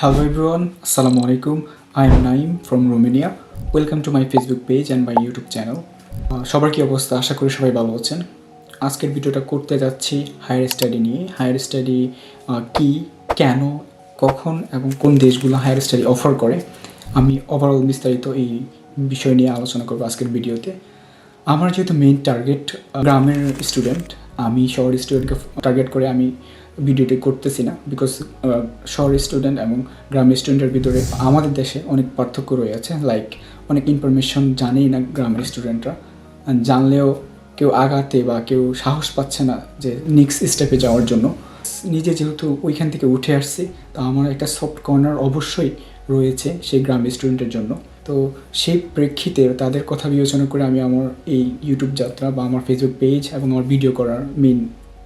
Hello everyone, Assalamu alaikum. I am Naim from Romania. Welcome to my Facebook page and my YouTube channel. আহ, সবার কি অবস্থা আশা করি সবাই ভালো আছেন আজকের ভিডিওটা করতে যাচ্ছি হায়ার স্টাডি নিয়ে হায়ার স্টাডি কি কেন কখন এবং কোন দেশগুলো হায়ার স্টাডি অফার করে আমি ওভারঅল বিস্তারিত এই বিষয় নিয়ে আলোচনা করব আজকের ভিডিওতে আমার যেহেতু মেইন টার্গেট গ্রামের স্টুডেন্ট আমি শহরের স্টুডেন্টকে টার্গেট করে আমি ভিডিওটি করতেছি না বিকজ শহরের স্টুডেন্ট এবং গ্রামের স্টুডেন্টের ভিতরে আমাদের দেশে অনেক পার্থক্য রয়েছে। লাইক অনেক ইনফরমেশন জানেই না গ্রামের স্টুডেন্টরা জানলেও কেউ আগাতে বা কেউ সাহস পাচ্ছে না যে নেক্সট স্টেপে যাওয়ার জন্য। নিজে যেহেতু ওইখান থেকে উঠে আসছি, তো আমার একটা সফট কর্নার অবশ্যই রয়েছে সেই গ্রামের স্টুডেন্টের জন্য। তো সেই প্রেক্ষিতে তাদের কথা বিবেচনা করে আমি আমার এই ইউটিউব যাত্রা বা আমার ফেসবুক পেজ এবং আমার ভিডিও করার মেইন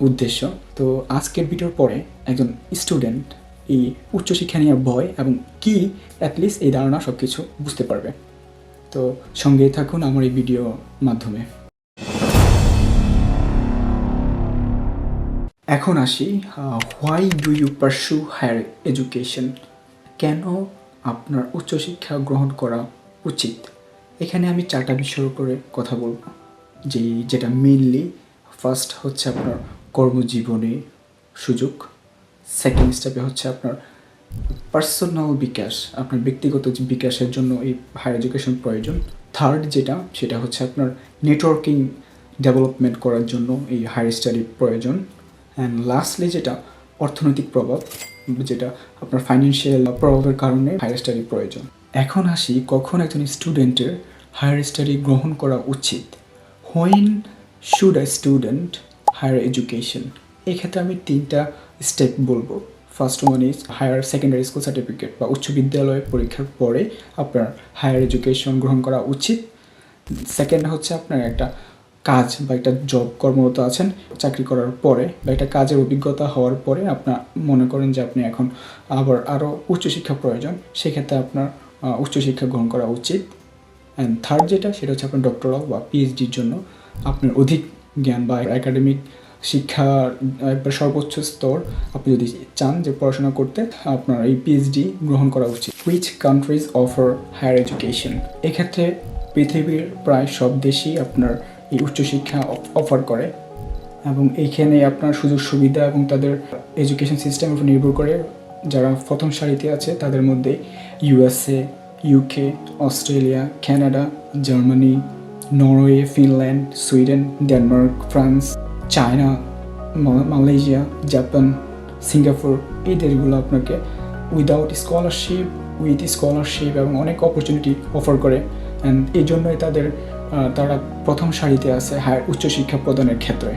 উদ্দেশ্য। তো আজকের ভিডিওর পরে একজন স্টুডেন্ট এই উচ্চশিক্ষা নিয়ে ভয় এবং কি অ্যাটলিস্ট এই ধারণা সব কিছু বুঝতে পারবে। তো সঙ্গেই থাকুন আমার এই ভিডিও মাধ্যমে। এখন আসি why do you pursue higher education কেন আপনার উচ্চশিক্ষা গ্রহণ করা উচিত? এখানে আমি চারটা বিষয়ের উপরে কথা বলব। যে যেটা মেইনলি ফার্স্ট হচ্ছে আপনার কর্মজীবনে সুযোগ। সেকেন্ড স্টেপে হচ্ছে আপনার পার্সোনাল বিকাশ, আপনার ব্যক্তিগত বিকাশের জন্য এই হায়ার এডুকেশন প্রয়োজন। থার্ড যেটা, সেটা হচ্ছে আপনার নেটওয়ার্কিং ডেভেলপমেন্ট করার জন্য এই হায়ার স্টাডি প্রয়োজন। অ্যান্ড লাস্টলি যেটা, অর্থনৈতিক প্রভাব, যেটা আপনার ফাইন্যান্সিয়াল প্রভাবের কারণে হায়ার স্টাডি প্রয়োজন। এখন আসি কখন একজন স্টুডেন্টের হায়ার স্টাডি গ্রহণ করা উচিত। When should a student higher education এক্ষেত্রে আমি তিনটা স্টেপ বলব। First one is higher secondary school certificate বা উচ্চ বিদ্যালয় পরীক্ষার পরে আপনার হায়ার এডুকেশন গ্রহণ করা উচিত। সেকেন্ড হচ্ছে আপনার একটা কাজ বা একটা জব কর্মরত আছেন, চাকরি করার পরে বা একটা কাজের অভিজ্ঞতা হওয়ার পরে আপনার মনে করেন যে আপনি এখন আবার আরও উচ্চশিক্ষা প্রয়োজন, সেক্ষেত্রে আপনার উচ্চশিক্ষা গ্রহণ করা উচিত। অ্যান্ড থার্ড যেটা, সেটা হচ্ছে আপনার ডক্টরাল বা পিএইচডির জন্য আপনার অধিক জ্ঞান বা একাডেমিক শিক্ষার সর্বোচ্চ স্তর, আপনি যদি চান যে পড়াশোনা করতে, আপনার এই পিএইচডি গ্রহণ করা উচিত। Which countries offer higher education এক্ষেত্রে পৃথিবীর প্রায় সব দেশই আপনার এই উচ্চশিক্ষা অফার করে এবং এইখানে আপনার সুযোগ সুবিধা এবং তাদের এডুকেশন সিস্টেমের উপর নির্ভর করে যারা প্রথম সারিতে আছে, তাদের মধ্যে USA UK Australia Canada Germany Norway Finland Sweden Denmark France China Malaysia Japan Singapore এই দেশগুলো আপনাকে উইদাউট স্কলারশিপ উইথ স্কলারশিপ এবং অনেক অপরচুনিটি অফার করে। অ্যান্ড এই জন্যই তাদের তারা প্রথম সারিতে আছে হায়ার উচ্চশিক্ষা প্রদানের ক্ষেত্রে।